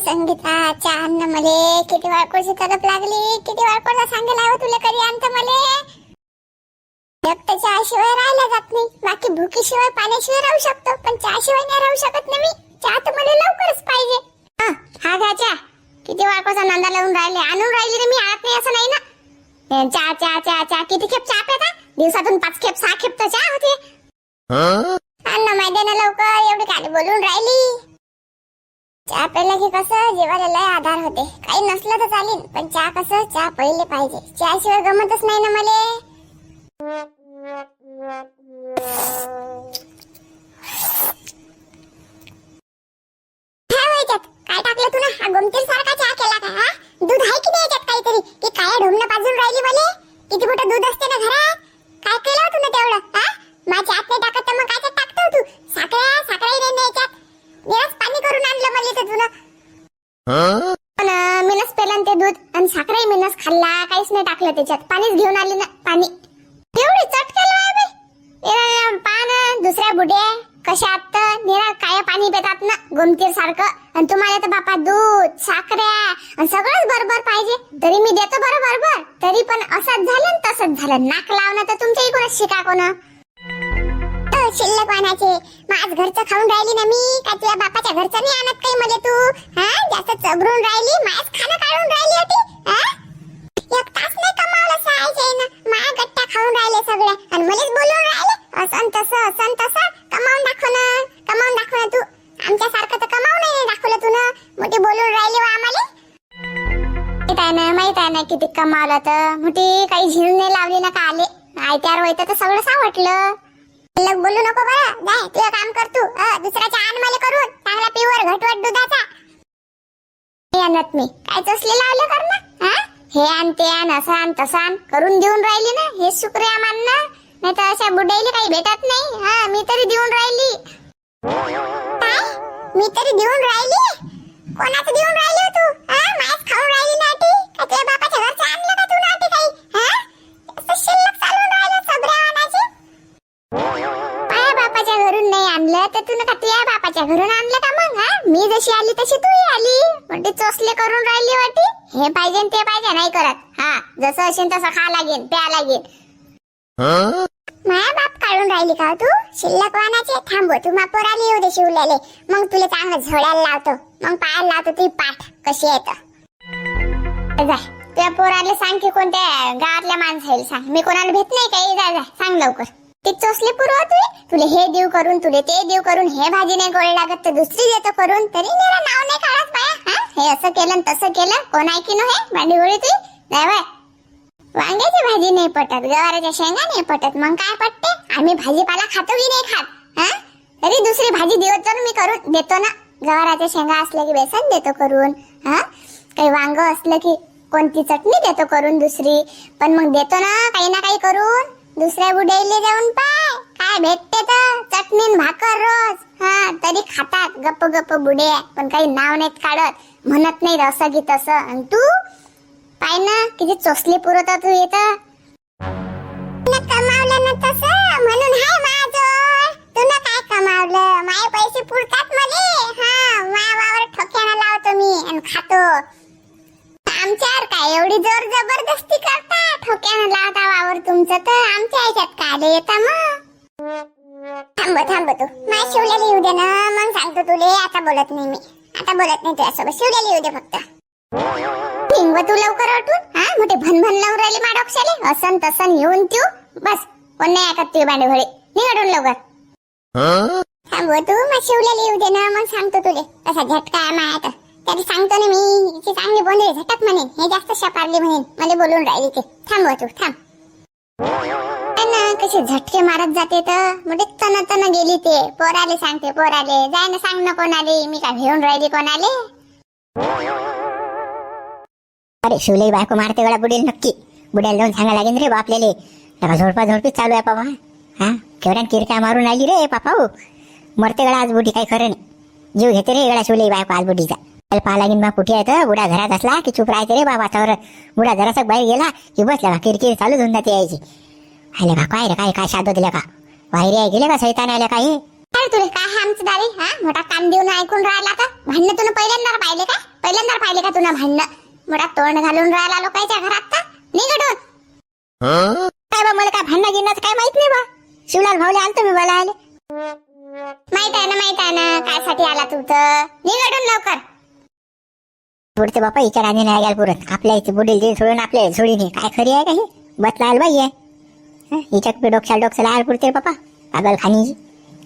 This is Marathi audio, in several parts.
संगीता? चान मले? किती वाळकोची तलप लागली? किती वाळकोचा सांगायला हवं तुला कधी आणत मले? एकट्या शिवाय राहिला जात नाही. बाकी भुकीशिवाय पाण्याशिवाय राहू शकतो. पण चहाशिवाय नाही राहू शकत ना मी. चहा तर मला लवकरच पाहिजे. हा, हा घ्या चहा. किती वाळकोचा नंदा लावून राहिले? आणून राहिली रे मी आणत नाही असं नाही ना. चहा चहा चहा चहा किती खेप चहा पेता दिवसातून पाच खेप सहा खेप तर चहा होते. अन्न मैदाना लवकर एवढी काय बोलून राहिली. चहा प्यायला की कसं जीवाला लय आधार होते. काही नसलं तर चालेल पण चहा कसं? चहा पहिले पाहिजे. चहा शिवाय गमतच नाही ना मले? काय व्हायच्यात? काय टाकलं तुला हा गोमतीर सारखा चहा केला का हा? दूध आहे की नाही याच्यात काहीतरी? की काय ढोमणं पाजून राहिली मले? किती मोठं दूध असते ना घरात? काय केलं हो तुला तेवढं हा? माझ्या हात नाही टाकत तर मग काय टाकतो तू साखळ्या साखळाही नाही ना याच्यात निराश पाणी करून आणलं मला तर तुला पण अं, मीनच पेलं ना ते दूध आणि साखरही मीनच खाल्ला काहीच नाही टाकलं त्याच्यात. पाणीच घेऊन आली ना पाणी. एवढी चट केलं पान दुसऱ्या बुडे कशा आत निरा काय पाणी पेतात ना गोमतीर सारखं. आणि तुम्हाला तर बापा दूध साखऱ्या आणि सगळंच बरोबर पाहिजे. तरी मी देतो बरं बरोबर. तरी पण असंच झालं तसंच झालं. नाक लावणं तर तुमच्या इकडूनच शिका कोण. शिल्लक वाणाचे माझ घरचं खाऊन राहिली ना मी? का तुझ्या बापाच्या घरचं नाही आणत काही मला तू? हा जास्त चबरून राहिली? माझ खाणं काढून राहिली होती? हा? एक तास नाही कमावलं सहायचे ना. माया गट्ट्या खाऊन राहिले सगळे. आणि मलाच बोलून राहिले. असं तसं असं तसं. कमावून दाखव ना. कमावून दाखव ना तू. आमच्या सारखं तर कमावून नाही दाखवलं तू ना. मोठी बोलून राहिली वा आम्हाला. माहीत आहे ना माहीत आहे ना किती कमावलं तर. मोठी काही झिल नाही लावली ना का आले आयत्यावर वैत तर सगळं सावटलं. शिल्लक बोलू नको बरं. जाय तुझं काम कर तू. दुसऱ्याच्या आण मला करून चांगला पिवर घटवट दुधाचा. हे आणत मी. काय चसले लावले कर ना. हा? हे आण ते आण असं आण तसं आण. करून देऊन राहिली ना हे शुक्रिया मानना नाही तर अशा बुड्याईला काही भेटत नाही. हा मी तरी देऊन राहिली. काय? मी तरी देऊन राहिली? कोणाचं देऊन राहिली हो तू? हा मायच खाऊन राहिली नाटी का तुझ्या बापाच्या घरचं आणलं? आणलं तर तू का तुझ्या बापाच्या घरून आणलं का मग हा? मी जशी आली तशी तू आली. म्हणजे चोसले करून राहिली वाटी. हे पाहिजे ते पाहिजे नाही करत. हा जसं असेल तसं खा लागेल प्या लागेल. माया बाप काढून राहिली का हो तू? शिल्लक वानाचे? थांबव हो, तू मा आली येऊ दे शिवल्याले. मग तुला चांगलं झोडायला लावतो. मग पायाला लावतो तुझी पाठ कशी येत जाय तुझ्या पोराला सांग की कोणत्या गावातल्या माणसाला सांग. मी कोणाला भेट नाही काही. जा सांग लवकर. ते चोसले पुरव तुले हे देऊ करून तुले ते देऊ करून हे भाजी नाही गोळ लागत तर दुसरी देतो करून. तरी मेरा नाव नाही काढत बाया हा? हे असं केलं तसं केलं. कोण आहे की नाही भांडी गोळी तुझी नाही वांग्याची भाजी नाही पटत गवाराच्या शेंगा नाही पटत. मग काय पटते? आम्ही भाजीपाला खातो की नाही खात हा? तरी दुसरी भाजी देऊ तर मी करून देतो ना. गवाराच्या शेंगा असल्या की बेसन देतो करून हा? काही वांग असलं की कोणती चटणी देतो करून दुसरी. पण मग देतो ना काही ना काही करून. दुसऱ्या बुड्याईले जाऊन पाय. काय भेटते तर? चटणी भाकर रोज. हा तरी खातात गप्प गप्प बुडे. पण काही नाव नाहीत काढत. म्हणत नाही असं की तसं आणि तू? पाय ना किती चोसले पुरवता तू येत कमावलं ना तसं? म्हणून हाय माझं तू ना काय कमावलं? माझे पैसे पुरतात मले. हा वावर ठोक्यानं लावतो मी. आणि खातो. आमच्यावर काय एवढी जोर जबरदस्ती करता? ठोक्यानं लावता वावर तुमचं तर आमच्या ह्याच्यात काय येता मग. थांब थांब तू. माझ्या शिवल्याला येऊ दे ना. मग सांगतो तुले आता बोलत नाही मी. आता बोलत नाही तुझ्यासोबत. शिवल्याला येऊ दे फक्त. हिंग तू लवकर उठून. हा मोठे भनभन लावून राहिले माडोक्षाले असन तसन येऊन तू बस. कोण नाही ऐकत तुझी भांडे निघडून लवकर. थांब तू. मग शिवल्याला येऊ दे ना. मग सांगतो तुले. कसा झटका आहे माया तर तरी सांगतो ना मी हिची चांगली बोंदळी झटक म्हणे. हे जास्त शपारली म्हणेन मला बोलून राहिली ते. थांब हो तू थांब. ना कसे झटके मारत जाते तर. म्हणजे तन तन गेली ते. पोराले सांगते पोराले. जाय ना सांग ना कोणाले. मी काय घेऊन राहिली कोणाले? अरे शिवले बायको मारते वेळा बुडेल नक्की. बुड्याला जाऊन सांगा लागेल रे बापलेले. लगा झोडपा झोडपीच चालू आहे बाबा हा? केवढ्या किरक्या मारून आली रे पापा मरते वेळा आज बुटी काही खरं नाही. जीव घेते रे वेळा शिवले बायको आज बुटीचा त्याला पाहा लागेल बा कुठे आहे बुडा घरात असला की चुप राहायचे रे बाबा तर बुडा जरासा बाहेर गेला की बसला बा किरकिर चालू होऊन जाते यायची. आले बा काय रे काय काय शादो दिल्या का बाहेर आहे गेले का सैतान आल्या काही? रे तुला काय आमचं दारी हा? मोठा कान देऊन ऐकून राहिला का भांडणं तुला पहिल्यांदा पाहिले का? पहिल्यांदा पाहिले का तुला भांडणं? मोठा तोंड घालून राहिला लोकांच्या घरात का निघडून काय बा मला काय भांडणं गिन्नाचं काय माहीत नाही बा? शिवलाल भाऊले आलतो मी बोलायला. माहीत आहे ना माहीत आहे ना काय साठी आला तू तर? निघडून लवकर. पुढचे बापा इच्या राणी नाही गेला पुरत. आपल्या इथे बुडील ते सोडून आपल्या सोडीने. काय खरी आहे का हे? ही बतलाल बाई आहे. हिच्या कुठे डोक्याला डोक्याला आल पुरते बापा. पागल खानीची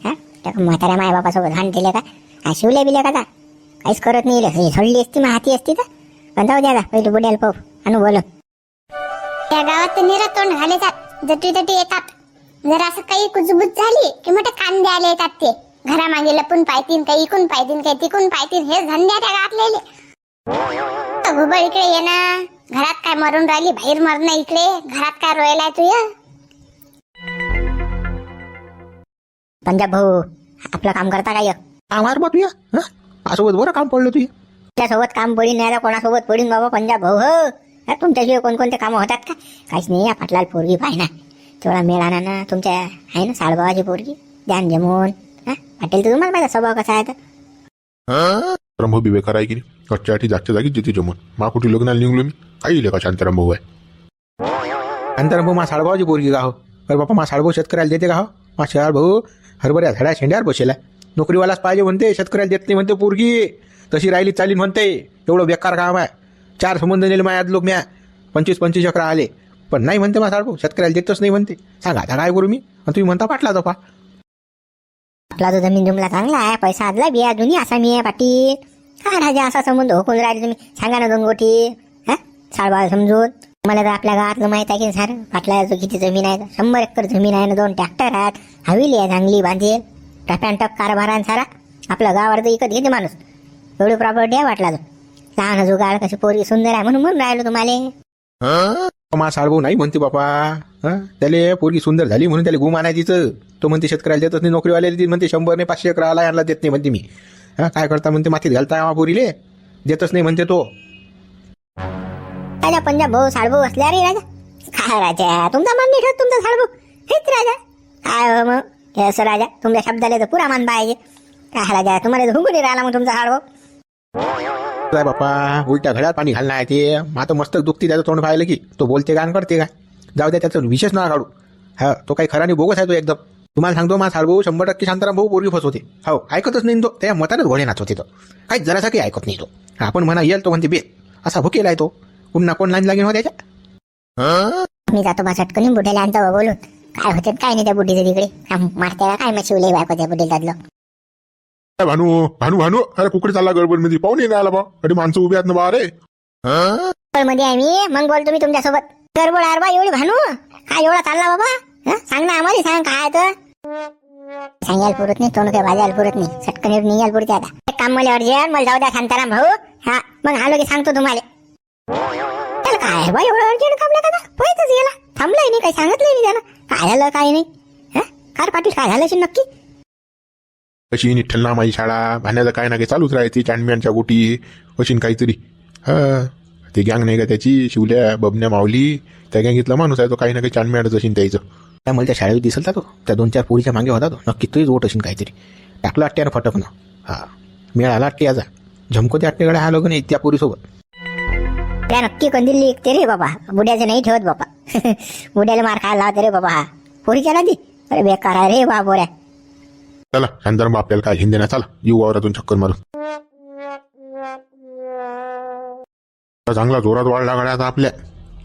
हा? म्हाताऱ्या माया बापा सोबत हाण दिले का? हा शिवले बिले का काहीच करत नाही सोडली असती मग हाती असती तर पण जाऊ द्या पहिले बुड्याला पाहू. आणू बोलू त्या गावात निरा तोंड घाले जात. जटी जटी येतात. जर असं काही कुजबुज झाली की मोठे कांदे आले येतात ते. घरामागे लपून पायतीन काही इकून पायतीन काही तिकून पायतीन हे धंद्या त्या इकडे ये ना. घरात काय मरून राहिली? बाहेर मरणं इकडे. घरात काय रोयलाय तुझ? पंजाब भाऊ आपलं काम करता काय आवाज बा तुया? असोबत बरं काम पडलं तुया त्यासोबत काम पडीन नाही आता कोणासोबत पडीन बाबा पंजाब भाऊ हो? तुमच्याशिवाय कोणकोणते कामं होतात का? काहीच नाही या पाटलाल पोरगी पाहिना. तेवढा मिळाला ना. तुमच्या आहे ना साळबाबाची पोरगी? ध्यान जमून हा? वाटेल तर तुम्हाला माहिती स्वभाव कसा आहे तर रंभ बी बेकार आहे की नाही। कच्च्या आठी जागच्या जागी जिथे जमून मा कुठे लग्नाला निघलो मी काही इले का शांताराम भाऊ आहे नंतर मग मा साळभाऊची पोरगी का हो अरे बापा मा साळभाऊ शेतकऱ्याला देते का हो मा शहर भाऊ हरभऱ्या झाड्या शेंड्यावर बसेला। नोकरीवालाच पाहिजे म्हणते शेतकऱ्याला देत नाही म्हणते पोरगी। तशी राहिली चालीन म्हणते एवढं बेकार काम आहे। चार संबंध नेले माझ्या लोक म्या। पंचवीस पंचवीस अकरा आले। पण नाही म्हणते मा साळभाऊ शेतकऱ्याला देतच नाही म्हणते। सांगा आता काय करू मी? आणि तुम्ही म्हणता पाटला तो पा। आपला तो जमीन जुमला चांगला आहे पैसा आदला बिया दोन्ही असा मी आहे पाटील। काय राजा असा संबंध होकून राहिले तुम्ही. सांगा ना दोन गोटी हा? साळबाळ समजून. मला तर आपल्या गावातलं माहीत आहे की सर? पाटलाचं किती जमीन आहे. शंभर एकर जमीन आहे ना दोन ट्रॅक्टर आहेत. हवेली आहे चांगली बांधेल. टप्यान टप कारभार आहे सारा. आपलं गावावर तर इकत घेते माणूस. एवढी प्रॉपर्टी आहे वाटला तो लहान जुगाड कशी पोरगी सुंदर आहे म्हणून म्हणून राहिलो तुम्हाला. मा साळभाऊ नाही म्हणते बापा. त्याले पोरगी सुंदर झाली म्हणून त्याला गुमान आहे तिचं तो म्हणते शेतकऱ्याला देतच नाही नोकरीवाल्याला देत म्हणते शंभर नाही पाचशे अकरा आला आणला देत नाही म्हणते मी. हा काय करता म्हणते मातीत घालता आम्हा पोरीले देतच नाही म्हणते तो. राजा पंजाब भाऊ साळभाऊ असल्या रे राजा. काय राजा तुमचा मान नाही ठेवत तुमचा साळभाऊ हेच राजा. काय हो मग? हे असं राजा तुमच्या शब्दाला तर पुरा मान पाहिजे. काय राजा तुम्हाला तर हुंगून राहिला मग तुमचा साळभाऊ काय बापा उलट्या घड्यात पाणी घालणं आहे ते. आता मस्त दुखती त्याचं तोंड पाहिलं की तो बोलते गाण करते काय जाऊ द्या त्याचं विशेष ना काढू. हा तो काही खरा नाही बोगस आहे तो एकदम. तुम्हाला सांगतो मा साळभाऊ शंभर टक्के शांताराम भाऊ पोरगी फसवते. हो ऐकतच नाही तो. त्या मतानच घोडे नाचवते तो. काही जरासा काही ऐकत नाही तो. आपण म्हणा येल तो म्हणते बेल. असा भुकेला आहे तो. पुन्हा कोण लाईन लागेल हो त्याच्या? मी जातो बा चटकनी बुढ्याला आणतो बोलून. काय होते काय नाही त्या बुढीचं तिकडे. हा, मारते का काय मग शिवले बायको त्या बुढीला काय भानू भानू भानू. अरे कुकडे चालला गडबडमध्ये पाहून नाही आला बा. अरे माणसं उभी आहेत ना बा अरे. मध्ये आहे मी. मग बोलतो मी तुमच्यासोबत. गडबड आर बा एवढी भानू. काय एवढा चालला बाबा. हं? सांग ना आम्हाला सांग काय तर. सांगायला पुरत नाही तोंड काय वाजायला पुरत नाही. सटकन एवढी निघायला पुरते आता. एक काम मला अर्जंट मला जाऊ द्या शांताराम भाऊ. हा मग आलो की सांगतो तुम्हाला. त्याला काय आहे एवढं अर्जंट काम का पोहतच गेला. थांबलाय नाही काही सांगितलंय नाही त्यानं. काय झालं काय नाही? हा? कार पाटील काय झालं असेल नक्की? अशी निठ्ठल ना माझी शाळा भाण्याचं काय ना काही चालूच राहायची चांडम्यांच्या गोटी अशी काहीतरी. हा ते गँग नाही का त्याची? शिवल्या बबन्या माऊली त्या गँग गँगीतला माणूस आहे तो काही ना काही चांडम्याडच असेल त्याचं. त्या मला त्या शाळेत दिसलता तो. त्या दोन चार पोरीच्या मागे होता तो. नक्की तोच वोट असेल काहीतरी. टाकलं अट्ट्यानं फटकनं. हा. मिळाला अट्टे याचा. झमको त्या अट्टेकडे हा लोक नाही त्या पोरीसोबत. त्या नक्की कंदिल्ली ऐकते रे बाबा. बुड्याचं नाही ठेवत बाबा. बुड्याला मार खायला लावते रे बाबा. हा पोरीच्या नादी अरे बेकार आहे रे बा बोऱ्या चला शांताराम बा आपल्याला काय हिंदे ना चला येऊ वावरातून चक्कर मारून. चांगला जोरात वाढला गड्या आता आपल्या.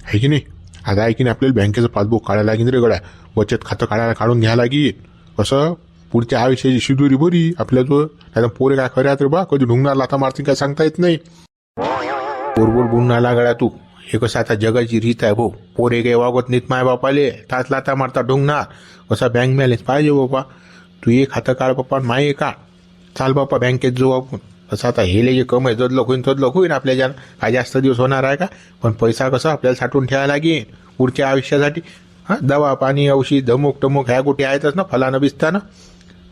आहे की नाही? आता आहे की नाही आपल्याला बँकेचं पासबुक काढायला लागेल रे गड्या. बचत खातं काढायला काढून घ्यायला लागेल. कसं? पुढच्या आयुष्याची शिदुरी बरी. आपल्या जो नाही पोरे काय खऱ्यात रे बा कधी ढुंगणार लाथा मारतील काय सांगता येत नाही. बोरबोर बोलून आला गड्या तू. हे कसं आता जगाची रीत आहे भाऊ. पोरे काही वागत नाहीत माय बापाले तास लाथा मारता ढुंगणार कसा बँक बॅलन्स पाहिजे बापा तू एक खातं काढ बाप्पा माय का चाल बाप्पा बँकेत जाऊ आपण. असं आता हे जे कम आहे जदलक होईन तदलक होईन आपल्या ज्यानं काय जास्त दिवस होणार आहे का? पण पैसा कसा आपल्याला साठवून ठेवायला लागेल? पुढच्या आयुष्यासाठी हां दवा पाणी औषध धमुक टमुक ह्या कुठे आहेतच ना फलानं बिस्तानं.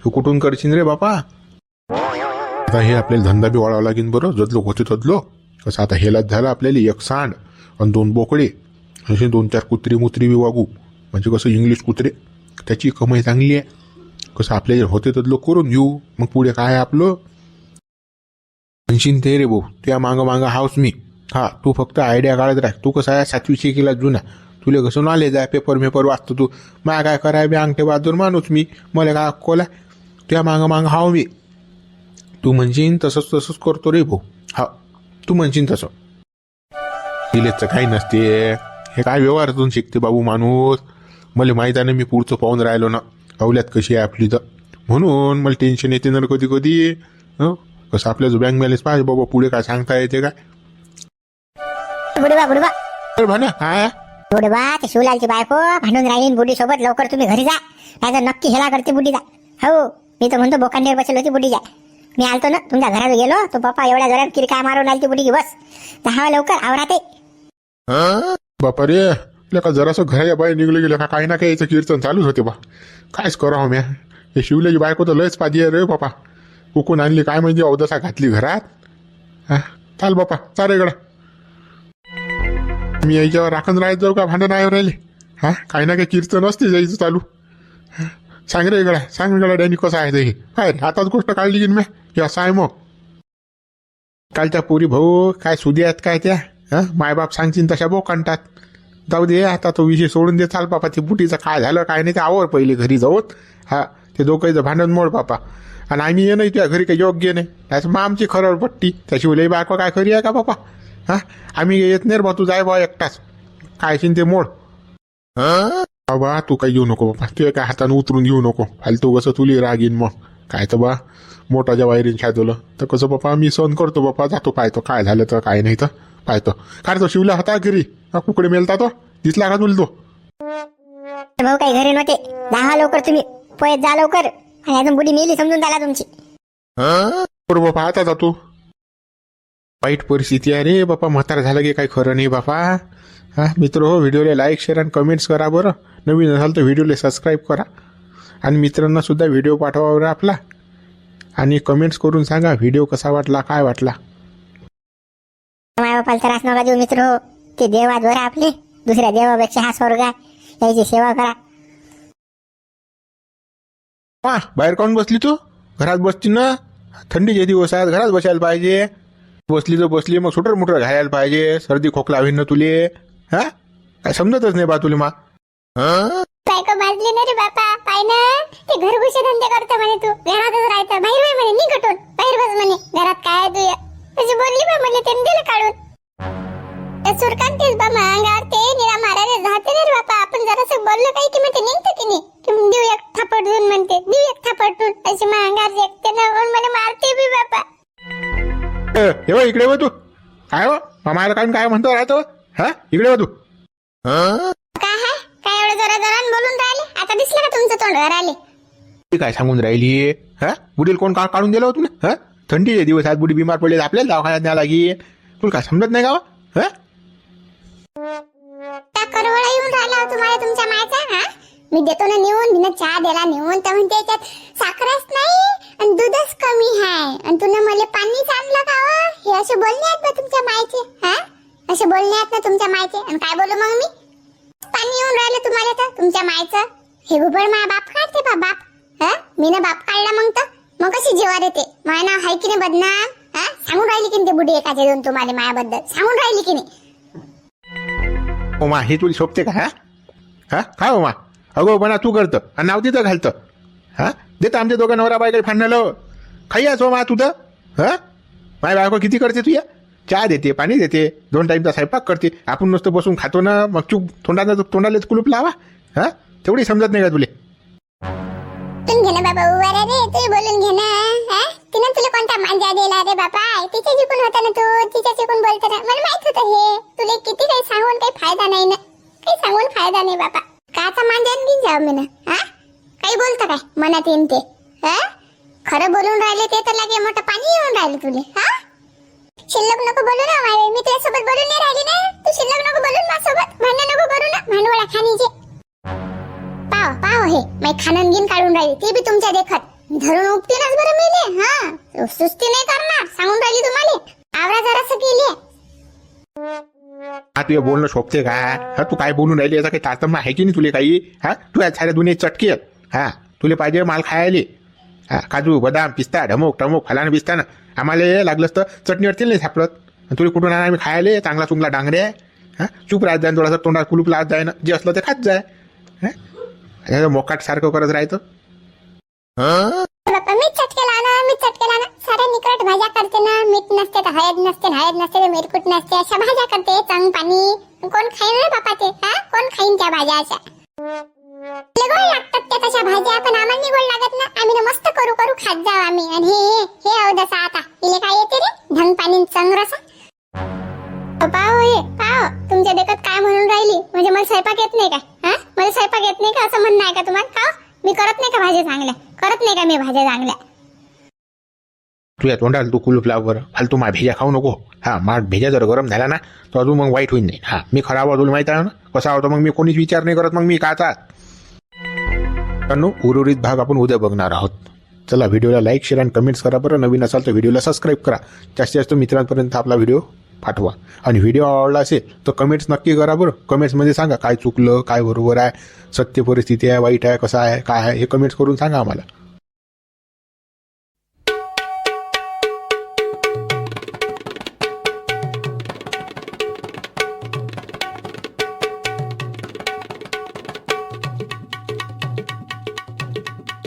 तू कुठून करशील रे बापा? आता हे आपल्याला धंदा बी वाढावा लागेल बरं जदलोक होते तदलो कसं आता हेलाच झालं आपल्याला एक सांड आणि दोन बोकडे. असे दोन चार कुत्री मुत्री बी वागू. म्हणजे कसं इंग्लिश कुत्रे त्याची कमाई चांगली आहे. कसं आपल्या होते तदलो करून घेऊ. मग पुढे काय आपलं? म्हणशीन ते रे भाऊ. त्या मागं मागं हाऊस मी. हा तू फक्त आयडिया काढत राह. तू कसं आहे सातवी शिकेला जुना. तुले कसं नॉलेज आहे पेपर मेपर वाचतो तू. मा काय कराय बी अंगठे बहादूर माणूस मी. मला काय अक्कोला त्या मागं मागं हाव मी. तू म्हणशीन तसंच तसंच करतो रे भाऊ. हा तू म्हणशीन तसं. दिलेचं काही नसते. हे काय व्यवहारातून शिकते बाबू माणूस? मला माहीत आहे ना मी पुढचं पाहून राहिलो ना. अवल्यात कशी आहे आपली तर. म्हणून मला टेन्शन येते ना कधी कधी. हं? कसं आपल्याचं बँक बॅलन्स पाहिजे बाबा पुढे काय सांगता येते काय? बुडवा बुडवा. अरे म्हणा काय बुडवा ते शिवलालची बायको भांडून राहीन बुडी सोबत लवकर तुम्ही घरी जा. नाही तर नक्की हेला करते बुडी जा. हो मी तर म्हणतो बोकांडीवर बसलो होती बुडी जा. मी आलतो ना तुमच्या घरात गेलो तो पप्पा एवढ्या जोरात किरका मारून आली ती बुडी बस. दहा लवकर आवरा ते बापा रे का जरासं घराच्या बाहेर निघलं गेलं का? काही ना काही याचं कीर्तन चालूच होते बा. कायच करावं म्या? हे शिवल्याची बायको तर लयच आहे रे बापा. उकून आणली काय म्हणजे अवदसा घातली घरात. हा चाल बापा चाल गडा मी याच्यावर राखण राहत जाऊ का भांडण आहे राहिले? हा काही ना काही कीर्तन असते जायचं चालू. सांग रे गळा सांग गळा डॅनी कसं आहे ते. हे काय रे, आताच गोष्ट काढली की मी? हे असं आहे मग. कालच्या पोरी भाऊ काय सुधी आहेत काय त्या? हां मायबाप सांगतील तशा भाऊ काढतात जाऊ दे आता तो विषय सोडून दे चाल बापा ते बुटीचं काय झालं काय नाही ते आवर पहिले घरी जाऊत हा ते दोघंचं भांडण मोड बापा. आणि आम्ही ये नाही तुझ्या घरी काही योग्य नाही. त्याच मग आमची खरं पट्टी. त्याची उलई बायको काय खरी आहे का बापा? हा? आम्ही येत नाही रे बा तू जाय बा एकटाच. काय ते मोड? बाबा तू काही येऊ नको बाबा. तू काय हाताने उतरून घेऊ नको. फालतू कसं तुली राग येईन मग. काय तर बा मोठाच्या वायरीन खायतोलं तर कसं बापा मी सहन करतो बापा जातो पाहतो. काय झालं तर काय नाही तर पाहतो. काय तो शिवला होता घरी? हा, कुकडे मेलता तो? दिसला का तुला तो? भाऊ काही घरी नव्हते. दहा लवकर तुम्ही. पोयत जा लवकर. आणि अजून बुडी मेली समजून झाला तुमची. बरोबर पाहता जातो. वाईट परिस्थिती आहे रे बापा म्हातारा झालं की काही खरं नाही बापा. हा मित्र हो व्हिडिओला लाईक शेअर आणि कमेंट्स करा बरं. नवीन असाल तर व्हिडिओला सबस्क्राईब करा. आणि मित्रांना सुद्धा व्हिडिओ पाठवा बरं आपला. आणि कमेंट्स करून सांगा व्हिडिओ कसा वाटला काय वाटला. माय बापाला त्रास नका देऊ मित्र हो. ते देवात बरं आपले. दुसऱ्या देवापेक्षा हा स्वर्ग आहे. याची सेवा करा. वा बाहेर काऊन बसली तू? घरात बसती ना? थंडीचे दिवस आहेत घरात बसायला पाहिजे. बसली तर बसली मग सुटर मुटर घालायला पाहिजे. सर्दी खोकला होईन ना तुले. हा? काय समजतच नाही बा तुले मा. बायको भाजली ना रे बापा पाय ना. ते घरगुती धंदे करतो म्हणे तू. घरातच राहतं. बाहेर वय म्हणे निघटून. बाहेर बस म्हणे. घरात काय आहे अशी बोलली बा मला त्यांनी दिलं काढून. तेच बा मग अंगावर ते निरा मारायला जाते ना रे बापा आपण जरासं बोललं काही की म्हणते निघतं की नाही? की मग देऊ एक थापड देऊन म्हणते देऊ एक थापड देऊन. अशी मग अंगावर जगते ना म्हणून मला मारते बी बापा ए, हे बघ, इकडे व तू. काय हो? मामाला काय काय म्हणतो राहतो? हा? इकडे व तू. काय आहे काय एवढं जरा जरा बोलून राहिले? आता दिसलं का तुमचं तोंड घर आले? ती काय सांगून राहिली? हा? बुडील कोण का काढून दिलं होतं ना? हा? थंडीचे दिवस आहेत बुडी बिमार पडले आपल्याला दवाखान्यात न्याय लागेल. तुला काय समजत नाही का हो? हा? येऊन तुम्हाला तुमच्या मायचा हा? मी देतो ना नेऊन मी चहा दिला नेऊन तर म्हणते याच्यात साखरच नाही आणि दूधच कमी आहे आणि तुला मला पाणी आणलं का हो? हे असे बोलणे आहेत ना तुमच्या मायचे हा? असे बोलणे आहेत ना तुमच्या मायचे. आणि काय बोलू मग मी? पाणी येऊन राहिलं तुम्हाला तर तुमच्या मायचं. हे गुबळ माया बाप काढते बा बाप हा? मी ना बाप काढला मग तर. मग कशी जेवा देते माझ्या नाव हाय की नाही बदनाम? हा? सांगून राहिली की नाही ते बुडी एकाचे दोन तुम्हाला मायाबद्दल? सांगून राहिली की नाही? ओमा हे तुला शोभते का हा? हा? काय मा अगो बना तू करतं. आणि नाव तिथं घालतं. हा? देतं आमच्या दोघं नवरा बायकडे फाडणं. खाई असो मा तुझं हां? माय बायको किती करते तुझ्या चहा देते पाणी देते दोन टाईमचा स्वयंपाक करते. आपण नुसतं बसून खातो ना मग चूक तोंडाला तोंडालाच कुलूप लावा. हा? तेवढी समजत नाही का तुले? बोलून घे ना बाबा उभा रे. तू बोलून घे ना हा? तिनं तुला कोणता मांजा दिला रे बाबा? तिच्या जिकून होता ना तू. तिच्या जिकून बोलतो ना मला माहीत होतं हे. तुला किती काही सांगून काही फायदा नाही ना. काही सांगून फायदा नाही बाबा काचा मांजा घेऊन जाऊ मी ना हा? काही बोलतं काय? मनात येईन ते. हा? खरं बोलून राहिले ते तर लागे मोठं पाणी येऊन राहिले तुले. हा? शिल्लक नको बोलू ना माय मी तुझ्यासोबत बोलून नाही राहिली ना. तू शिल्लक नको बोलून माझ्यासोबत. भांडण नको करू ना. भांडवळा खाणीचे पाव पाव हे. मै खाणं घेऊन काढून राहिली. ते बी तुमच्या देखत. धरून उपटीनच बरं मेले हा? सुस्ती नाही करणार. सांगून राहिली तुम्हाला. आवरा जरासं केली. हा तुझे बोलणं शोभते का? हा तू काय बोलून राहिली याचा काही तारतम्य आहे की नाही तुले काही? हा तू या साऱ्या दुनियेत चटकी. हा तुला पाहिजे माल खायले. हा काजू बदाम पिस्ता ढमोक टमोक फलानं बिस्ता ना आम्हाला लागलंच तर चटणीवर तेल नाही सापडत. तुला कुठून आणा आम्ही खायले? चांगला चुंगला डांगरे हा चूप राहत जाय थोडासा तोंडात कुलूप लावत जाय ना. जे असलं ते खात जाय. हा मोकाट सारखं करत राहतं बाप्पा मीच चटकेला ना मीच चटकेला तिखट भाज्या करते ना मीठ नसते तर हळद नसते हळद नसते तर मिरकूट नसते अशा भाज्या करते चांग पाणी. कोण खाईन रे बापा ते? हा? कोण खाईन त्या भाज्या अशा? लय गोड लागतात त्या तशा भाज्या पण आम्हाला नाही गोड लागत ना आम्ही मस्त करू करू खात जाऊ आम्ही. आणि हे हे अहो तुझ्या तोंडाला तू कुलूप लाव बरं. फालतू मा भेजा खाऊ नको. हा मा भेजा जर गरम झाला ना तर अजून मग वाईट होईल नाही. हा मी खराब अजून माहीत आहे ना? कसा होतो मग मी कोणीच विचार नाही करत मग मी काचा. उर्वरित भाग आपण उद्या बघणार आहोत. चला व्हिडिओला लाईक शेअर आणि कमेंट्स करा बरं. नवीन असाल तर व्हिडिओला सबस्क्राईब करा. जास्तीत जास्त मित्रांपर्यंत आपला व्हिडिओ पाठवा. आणि व्हिडिओ आवडला असेल तर कमेंट्स नक्की करा बरं. कमेंट्समध्ये सांगा काय चुकलं काय बरोबर आहे सत्य परिस्थिती आहे वाईट आहे कसं आहे काय आहे हे कमेंट्स करून सांगा आम्हाला.